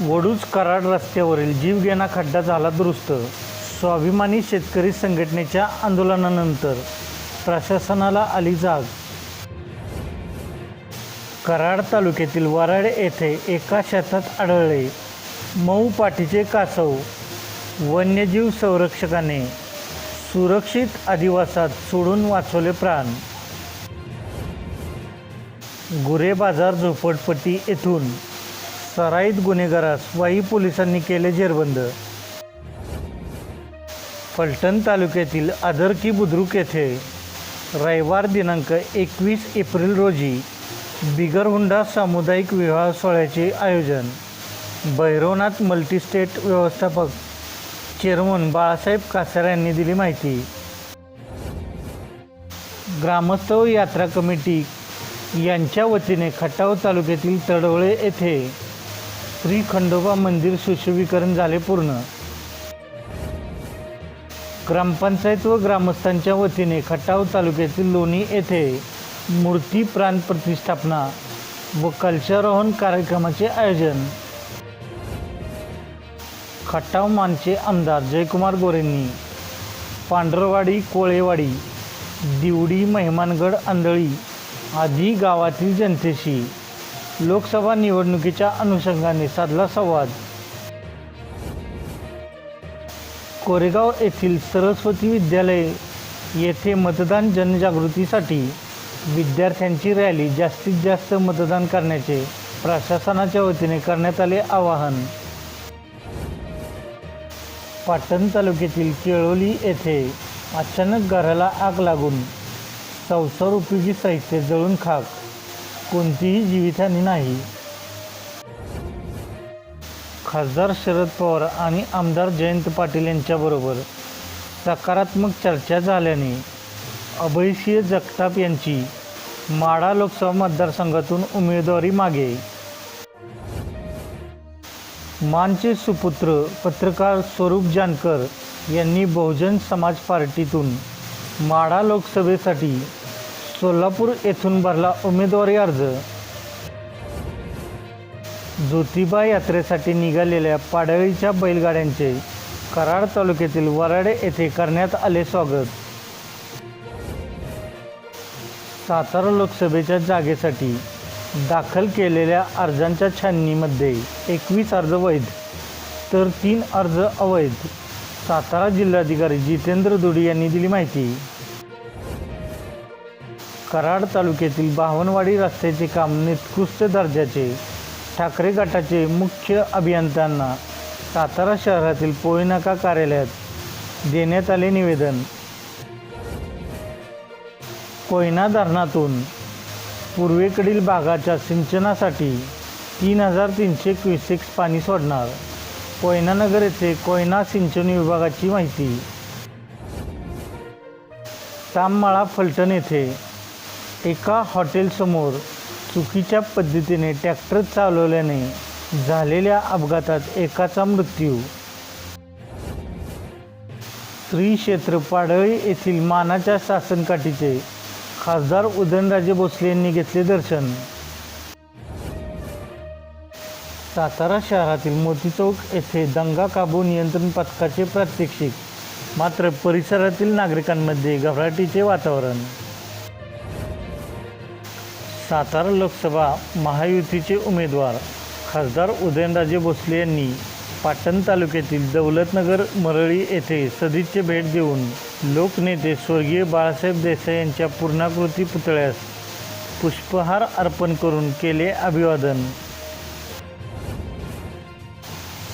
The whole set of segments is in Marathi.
वडूज कराड रस्त्यावरील जीवघेणा खड्डा झाला दुरुस्त. स्वाभिमानी शेतकरी संघटनेच्या आंदोलनानंतर प्रशासनाला आली जाग. कराड तालुक्यातील वराड येथे एका शेतात आढळले मऊ पाठीचे कासव. वन्यजीव संरक्षकाने सुरक्षित अधिवासात सोडून वाचवले प्राण. गुरे बाजार झोपडपट्टी येथून सराईत गुन्हेगारास वाई पोलिसांनी केले जेरबंद. फलटण तालुक्यातील आदरकी बुद्रुक येथे रविवार दिनांक एकवीस एप्रिल रोजी बिगरहुंडा सामुदायिक विवाह सोहळ्याचे आयोजन. भैरवनाथ मल्टीस्टेट व्यवस्थापक चेअरमन बाळासाहेब कासार यांनी दिली माहिती. ग्रामस्थ यात्रा कमिटी यांच्या वतीने खटाव तालुक्यातील तडवळे येथे श्री खंडोबा मंदिर सुशोभीकरण झाले पूर्ण. ग्रामपंचायत व ग्रामस्थांच्या वतीने खटाव तालुक्यातील लोणी येथे मूर्ती प्राण प्रतिष्ठापना व कलशारोहण कार्यक्रमाचे आयोजन. खटाव मानचे आमदार जयकुमार गोरेंनी पांढरवाडी कोळेवाडी दिवडी मेहमानगड आंधळी आधी गावातील जनतेशी लोकसभा निवडणुकीच्या अनुषंगाने साधला संवाद. कोरेगाव येथील सरस्वती विद्यालय येथे मतदान जनजागृतीसाठी विद्यार्थ्यांची रॅली जास्तीत जास्त मतदान करण्याचे प्रशासनाच्या वतीने करण्यात आले आवाहन. पाटण तालुक्यातील केळोली येथे अचानक घराला आग लागून संसार उपयोगी साहित्य जळून खाक. कोणतीही जीवितहानी नाही. खासदार शरद पवार आणि आमदार जयंत पाटील यांच्याबरोबर सकारात्मक चर्चा झाल्याने अभयसिंह जगताप यांची माढा लोकसभा मतदारसंघातून उमेदवारी मागे. मानचे सुपुत्र पत्रकार स्वरूप जानकर यांनी बहुजन समाज पार्टीतून माढा लोकसभेसाठी सोलापूर येथून भरला उमेदवारी अर्ज. ज्योतिबा यात्रेसाठी निघालेल्या पाडळीच्या बैलगाड्यांचे कराड तालुक्यातील वराडे येथे करण्यात आले स्वागत. सातारा लोकसभेच्या जागेसाठी दाखल केलेल्या अर्जांच्या छाननीमध्ये एकवीस अर्ज वैध तर तीन अर्ज अवैध. सातारा जिल्हाधिकारी जितेंद्र दुडी यांनी दिली माहिती. कराड तालुक्यातील बावनवाडी रस्त्याचे काम निकृष्ट दर्जाचे ठाकरे गटाचे मुख्य अभियंत्यांना सातारा शहरातील पोयनाका कार्यालयात देण्यात आले निवेदन. कोयना धरणातून पूर्वेकडील भागाच्या सिंचनासाठी तीन हजार तीनशे क्युसेक्स पाणी सोडणार. कोयनानगर येथे कोयना सिंचन विभागाची माहिती. ताममाळा फलटण येथे एका हॉटेलसमोर चुकीच्या पद्धतीने ट्रॅक्टर चालवल्याने झालेल्या अपघातात एकाचा मृत्यू. श्री क्षेत्र पाडळी येथील मानाच्या शासनकाठीचे खासदार उदयनराजे भोसले यांनी घेतले दर्शन. सातारा शहरातील मोती चौक येथे दंगा काबू नियंत्रण पथकाचे प्रात्यक्षिक मात्र परिसरातील नागरिकांमध्ये घबराटीचे वातावरण. सातारा लोकसभा महायुतीचे उमेदवार खासदार उदयनराजे भोसले यांनी पाटण तालुक्यातील दौलतनगर मरळी येथे सदिच्छे भेट देऊन लोकनेते स्वर्गीय बाळासाहेब देसाई यांच्या पूर्णाकृती पुतळ्यास पुष्पहार अर्पण करून केले अभिवादन.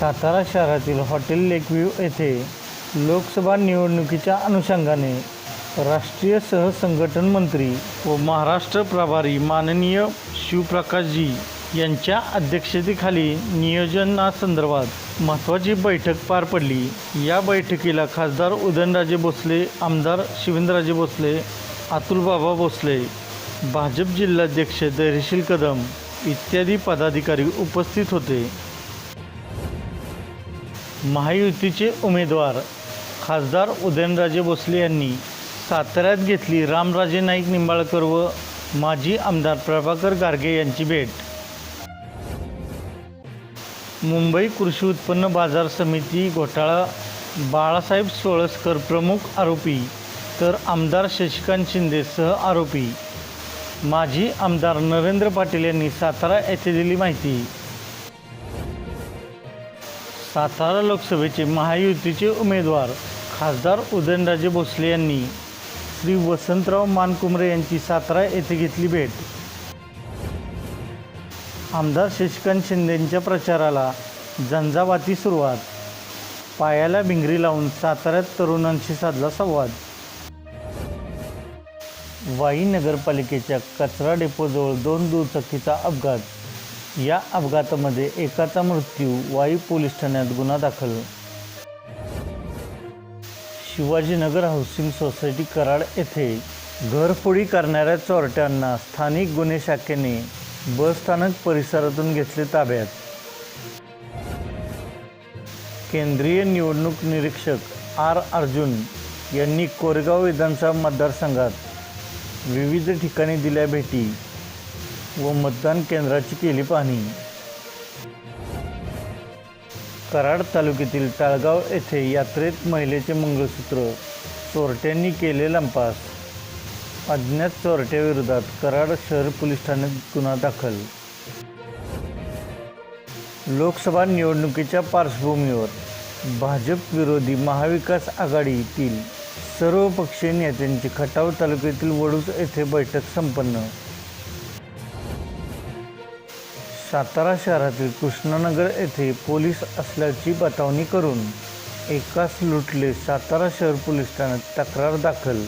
सातारा शहरातील हॉटेल लेकव्ह्यू येथे लोकसभा निवडणुकीच्या अनुषंगाने राष्ट्रीय सहसंघटन मंत्री व महाराष्ट्र प्रभारी माननीय शिवप्रकाशजी यांच्या अध्यक्षतेखाली नियोजनासंदर्भात महत्त्वाची बैठक पार पडली. या बैठकीला खासदार उदयनराजे भोसले आमदार शिवेंद्रराजे भोसले अतुलबाबा भोसले भाजप जिल्हाध्यक्ष धैर्यशील कदम इत्यादी पदाधिकारी उपस्थित होते. महायुतीचे उमेदवार खासदार उदयनराजे भोसले यांनी साताऱ्यात घेतली रामराजे नाईक निंबाळकर व माजी आमदार प्रभाकर गारगे यांची भेट. मुंबई कृषी उत्पन्न बाजार समिती घोटाळा बाळासाहेब सोळसकर प्रमुख आरोपी तर आमदार शशिकांत शिंदेसह आरोपी. माजी आमदार नरेंद्र पाटील यांनी सातारा येथे दिली माहिती. सातारा लोकसभेचे महायुतीचे उमेदवार खासदार उदयनराजे भोसले यांनी श्री वसंतराव मानकुमरे यांची सातारा येथे घेतली भेट. आमदार शशिकांत शिंदेंच्या प्रचाराला झंझावाती सुरुवात. पायाला भिंगरी लावून साताऱ्यात तरुणांशी साधला संवाद. वाई नगरपालिकेच्या कचरा डेपोजवळ दोन दुचाकीचा अपघात. या अपघातामध्ये एकाचा मृत्यू वाई पोलीस ठाण्यात गुन्हा दाखल. शिवाजीनगर हाऊसिंग सोसायटी कराड येथे घरफोडी करणाऱ्या चोरट्यांना स्थानिक गुन्हे शाखेने बसस्थानक परिसरातून घेतले ताब्यात. केंद्रीय निवडणूक निरीक्षक आर अर्जुन यांनी कोरेगाव विधानसभा मतदारसंघात विविध ठिकाणी दिल्या भेटी व मतदान केंद्राची केली पाहणी. कराड तालुक्यातील टाळगाव येथे यात्रेत महिलेचे मंगळसूत्र चोरट्यांनी केले लंपास. अज्ञात चोरट्याविरोधात कराड शहर पोलीस ठाण्यात गुन्हा दाखल. लोकसभा निवडणुकीच्या पार्श्वभूमीवर भाजप विरोधी महाविकास आघाडीतील सर्व पक्षीय नेत्यांची खटाव तालुक्यातील वडूज येथे बैठक संपन्न. सातारा शहरातील कृष्णानगर येथे पोलीस असल्याची बतावणी करून एकाच लुटले सातारा शहर पोलीस ठाण्यात तक्रार दाखल.